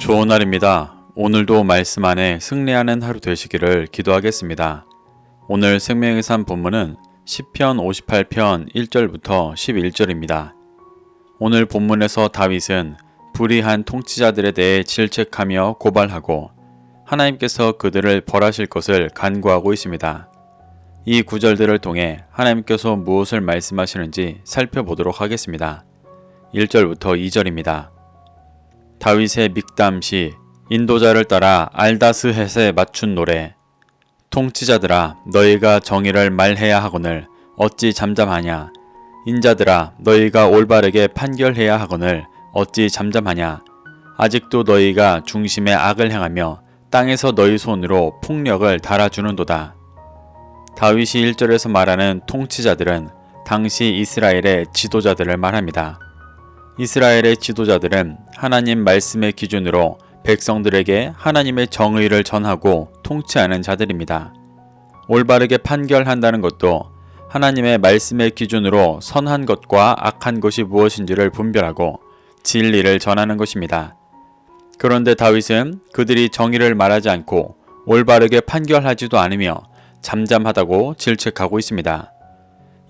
좋은 날입니다. 오늘도 말씀 안에 승리하는 하루 되시기를 기도하겠습니다. 오늘 생명의 산 본문은 시편 58편 1절부터 11절입니다. 오늘 본문에서 다윗은 불의한 통치자들에 대해 질책하며 고발하고 하나님께서 그들을 벌하실 것을 간구하고 있습니다. 이 구절들을 통해 하나님께서 무엇을 말씀하시는지 살펴보도록 하겠습니다. 1절부터 2절입니다. 다윗의 믹담시 인도자를 따라 알다스헷에 맞춘 노래 통치자들아 너희가 정의를 말해야 하거늘 어찌 잠잠하냐? 인자들아 너희가 올바르게 판결해야 하거늘 어찌 잠잠하냐? 아직도 너희가 중심에 악을 행하며 땅에서 너희 손으로 폭력을 달아주는도다. 다윗이 1절에서 말하는 통치자들은 당시 이스라엘의 지도자들을 말합니다. 이스라엘의 지도자들은 하나님 말씀의 기준으로 백성들에게 하나님의 정의를 전하고 통치하는 자들입니다. 올바르게 판결한다는 것도 하나님의 말씀의 기준으로 선한 것과 악한 것이 무엇인지를 분별하고 진리를 전하는 것입니다. 그런데 다윗은 그들이 정의를 말하지 않고 올바르게 판결하지도 않으며 잠잠하다고 질책하고 있습니다.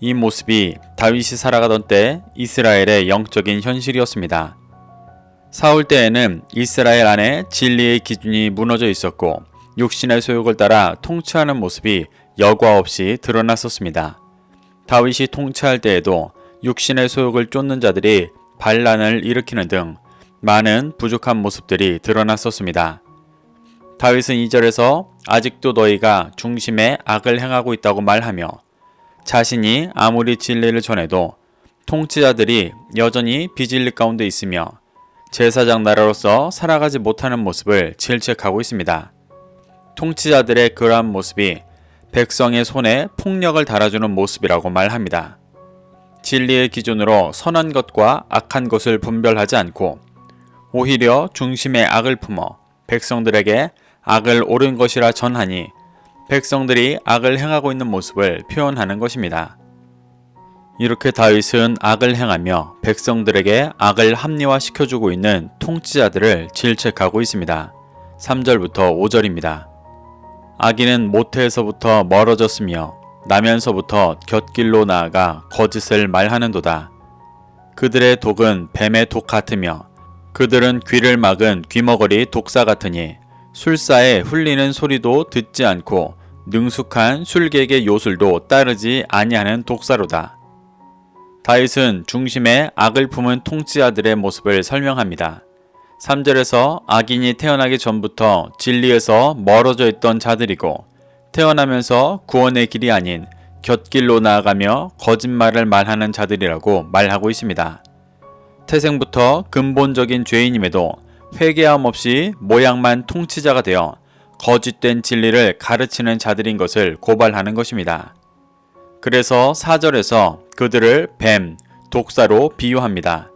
이 모습이 다윗이 살아가던 때 이스라엘의 영적인 현실이었습니다. 사울 때에는 이스라엘 안에 진리의 기준이 무너져 있었고 육신의 소욕을 따라 통치하는 모습이 여과 없이 드러났었습니다. 다윗이 통치할 때에도 육신의 소욕을 쫓는 자들이 반란을 일으키는 등 많은 부족한 모습들이 드러났었습니다. 다윗은 2절에서 아직도 너희가 중심에 악을 행하고 있다고 말하며 자신이 아무리 진리를 전해도 통치자들이 여전히 비진리 가운데 있으며 제사장 나라로서 살아가지 못하는 모습을 질책하고 있습니다. 통치자들의 그러한 모습이 백성의 손에 폭력을 달아주는 모습이라고 말합니다. 진리의 기준으로 선한 것과 악한 것을 분별하지 않고 오히려 중심에 악을 품어 백성들에게 악을 옳은 것이라 전하니 백성들이 악을 행하고 있는 모습을 표현하는 것입니다. 이렇게 다윗은 악을 행하며 백성들에게 악을 합리화시켜주고 있는 통치자들을 질책하고 있습니다. 3절부터 5절입니다. 악인은 모태에서부터 멀어졌으며 나면서부터 곁길로 나아가 거짓을 말하는도다. 그들의 독은 뱀의 독 같으며 그들은 귀를 막은 귀머거리 독사 같으니 술사에 흘리는 소리도 듣지 않고 능숙한 술객의 요술도 따르지 아니하는 독사로다. 다윗은 중심에 악을 품은 통치자들의 모습을 설명합니다. 3절에서 악인이 태어나기 전부터 진리에서 멀어져 있던 자들이고 태어나면서 구원의 길이 아닌 곁길로 나아가며 거짓말을 말하는 자들이라고 말하고 있습니다. 태생부터 근본적인 죄인임에도 회개함 없이 모양만 통치자가 되어 거짓된 진리를 가르치는 자들인 것을 고발하는 것입니다. 그래서 4절에서 그들을 뱀, 독사로 비유합니다.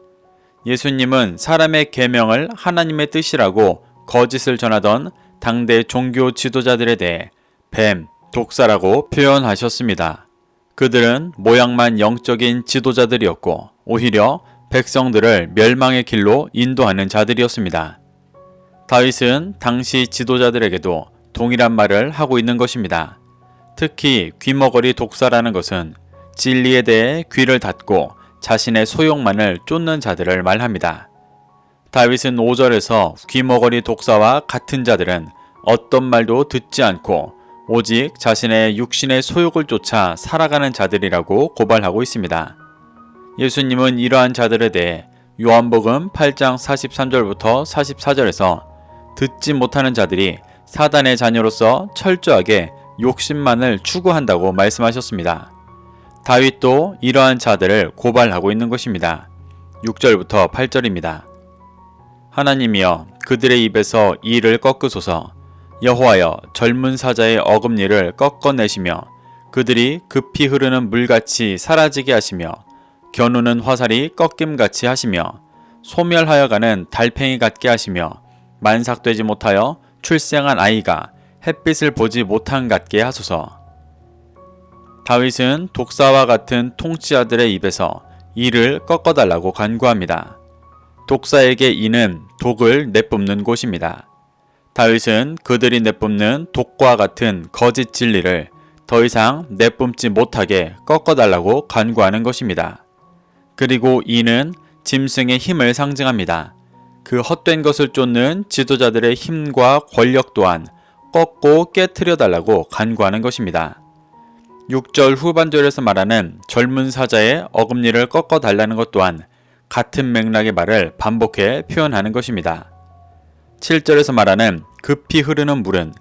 예수님은 사람의 계명을 하나님의 뜻이라고 거짓을 전하던 당대 종교 지도자들에 대해 뱀, 독사라고 표현하셨습니다. 그들은 모양만 영적인 지도자들이었고 오히려 백성들을 멸망의 길로 인도하는 자들이었습니다. 다윗은 당시 지도자들에게도 동일한 말을 하고 있는 것입니다. 특히 귀머거리 독사라는 것은 진리에 대해 귀를 닫고 자신의 소욕만을 쫓는 자들을 말합니다. 다윗은 5절에서 귀머거리 독사와 같은 자들은 어떤 말도 듣지 않고 오직 자신의 육신의 소욕을 쫓아 살아가는 자들이라고 고발하고 있습니다. 예수님은 이러한 자들에 대해 요한복음 8장 43절부터 44절에서 듣지 못하는 자들이 사단의 자녀로서 철저하게 욕심만을 추구한다고 말씀하셨습니다. 다윗도 이러한 자들을 고발하고 있는 것입니다. 6절부터 8절입니다. 하나님이여 그들의 입에서 이를 꺾으소서 여호와여 젊은 사자의 어금니를 꺾어내시며 그들이 급히 흐르는 물같이 사라지게 하시며 겨누는 화살이 꺾임같이 하시며 소멸하여 가는 달팽이 같게 하시며 만삭되지 못하여 출생한 아이가 햇빛을 보지 못한 같게 하소서. 다윗은 독사와 같은 통치자들의 입에서 이를 꺾어달라고 간구합니다. 독사에게 이는 독을 내뿜는 곳입니다. 다윗은 그들이 내뿜는 독과 같은 거짓 진리를 더 이상 내뿜지 못하게 꺾어달라고 간구하는 것입니다. 그리고 이는 짐승의 힘을 상징합니다. 그 헛된 것을 쫓는 지도자들의 힘과 권력 또한 꺾고 깨뜨려 달라고 간구하는 것입니다. 6절 후반절에서 말하는 젊은 사자의 어금니를 꺾어 달라는 것 또한 같은 맥락의 말을 반복해 표현하는 것입니다. 7절에서 말하는 급히 흐르는 물은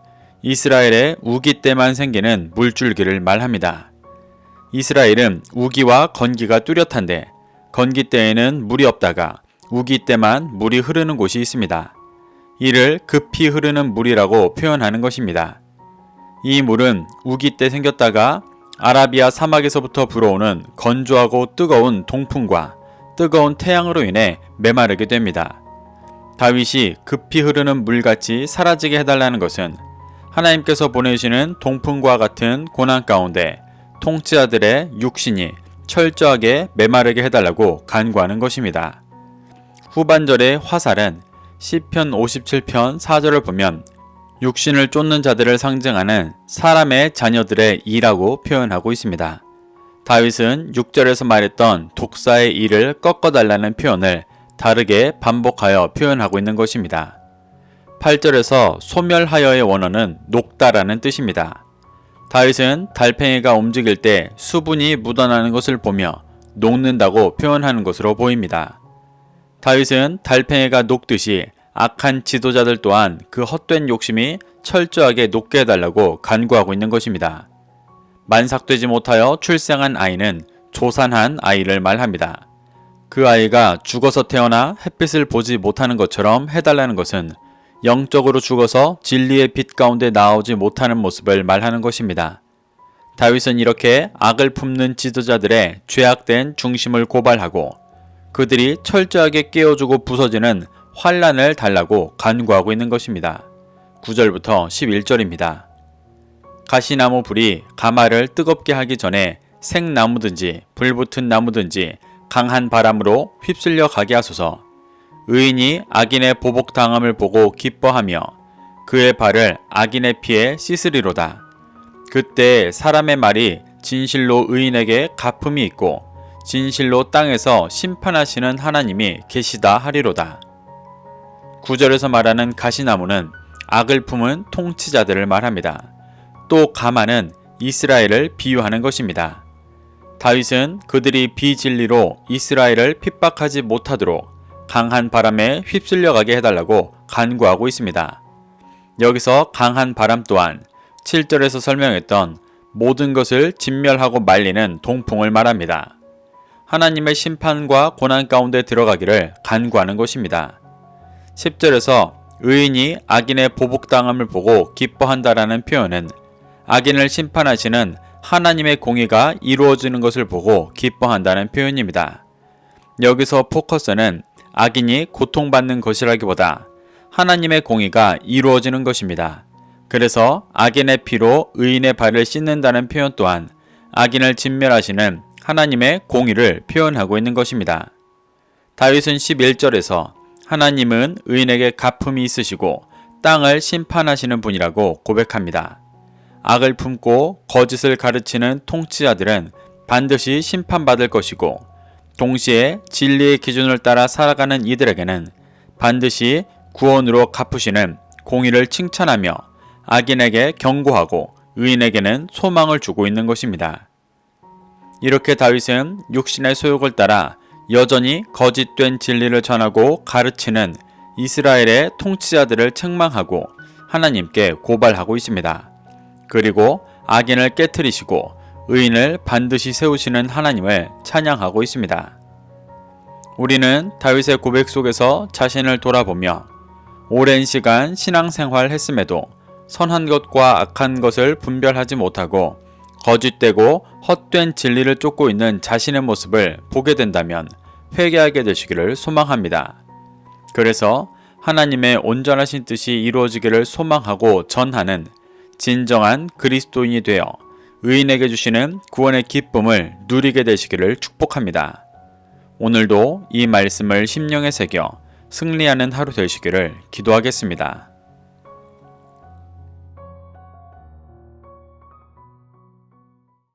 이스라엘의 우기 때만 생기는 물줄기를 말합니다. 이스라엘은 우기와 건기가 뚜렷한데 건기 때에는 물이 없다가 우기 때만 물이 흐르는 곳이 있습니다. 이를 급히 흐르는 물이라고 표현하는 것입니다. 이 물은 우기 때 생겼다가 아라비아 사막에서부터 불어오는 건조하고 뜨거운 동풍과 뜨거운 태양으로 인해 메마르게 됩니다. 다윗이 급히 흐르는 물같이 사라지게 해달라는 것은 하나님께서 보내시는 동풍과 같은 고난 가운데 통치자들의 육신이 철저하게 메마르게 해달라고 간구하는 것입니다. 후반절의 화살은 시편 57편 4절을 보면 육신을 쫓는 자들을 상징하는 사람의 자녀들의 이라고 표현하고 있습니다. 다윗은 6절에서 말했던 독사의 이를 꺾어달라는 표현을 다르게 반복하여 표현하고 있는 것입니다. 8절에서 소멸하여의 원어는 녹다라는 뜻입니다. 다윗은 달팽이가 움직일 때 수분이 묻어나는 것을 보며 녹는다고 표현하는 것으로 보입니다. 다윗은 달팽이가 녹듯이 악한 지도자들 또한 그 헛된 욕심이 철저하게 녹게 해달라고 간구하고 있는 것입니다. 만삭되지 못하여 출생한 아이는 조산한 아이를 말합니다. 그 아이가 죽어서 태어나 햇빛을 보지 못하는 것처럼 해달라는 것은 영적으로 죽어서 진리의 빛 가운데 나오지 못하는 모습을 말하는 것입니다. 다윗은 이렇게 악을 품는 지도자들의 죄악된 중심을 고발하고 그들이 철저하게 깨어주고 부서지는 환란을 달라고 간구하고 있는 것입니다. 9절부터 11절입니다. 가시나무 불이 가마를 뜨겁게 하기 전에 생나무든지 불붙은 나무든지 강한 바람으로 휩쓸려 가게 하소서. 의인이 악인의 보복당함을 보고 기뻐하며 그의 발을 악인의 피에 씻으리로다. 그때 사람의 말이 진실로 의인에게 가품이 있고 진실로 땅에서 심판하시는 하나님이 계시다 하리로다. 9절에서 말하는 가시나무는 악을 품은 통치자들을 말합니다. 또 가마는 이스라엘을 비유하는 것입니다. 다윗은 그들이 비진리로 이스라엘을 핍박하지 못하도록 강한 바람에 휩쓸려 가게 해달라고 간구하고 있습니다. 여기서 강한 바람 또한 7절에서 설명했던 모든 것을 진멸하고 말리는 동풍을 말합니다. 하나님의 심판과 고난 가운데 들어가기를 간구하는 것입니다. 10절에서 의인이 악인의 보복당함을 보고 기뻐한다라는 표현은 악인을 심판하시는 하나님의 공의가 이루어지는 것을 보고 기뻐한다는 표현입니다. 여기서 포커스는 악인이 고통받는 것이라기보다 하나님의 공의가 이루어지는 것입니다. 그래서 악인의 피로 의인의 발을 씻는다는 표현 또한 악인을 진멸하시는 하나님의 공의를 표현하고 있는 것입니다. 다윗은 11절에서 하나님은 의인에게 가품이 있으시고 땅을 심판하시는 분이라고 고백합니다. 악을 품고 거짓을 가르치는 통치자들은 반드시 심판받을 것이고 동시에 진리의 기준을 따라 살아가는 이들에게는 반드시 구원으로 갚으시는 공의를 칭찬하며 악인에게 경고하고 의인에게는 소망을 주고 있는 것입니다. 이렇게 다윗은 육신의 소욕을 따라 여전히 거짓된 진리를 전하고 가르치는 이스라엘의 통치자들을 책망하고 하나님께 고발하고 있습니다. 그리고 악인을 깨뜨리시고 의인을 반드시 세우시는 하나님을 찬양하고 있습니다. 우리는 다윗의 고백 속에서 자신을 돌아보며 오랜 시간 신앙생활 했음에도 선한 것과 악한 것을 분별하지 못하고 거짓되고 헛된 진리를 쫓고 있는 자신의 모습을 보게 된다면 회개하게 되시기를 소망합니다. 그래서 하나님의 온전하신 뜻이 이루어지기를 소망하고 전하는 진정한 그리스도인이 되어 의인에게 주시는 구원의 기쁨을 누리게 되시기를 축복합니다. 오늘도 이 말씀을 심령에 새겨 승리하는 하루 되시기를 기도하겠습니다.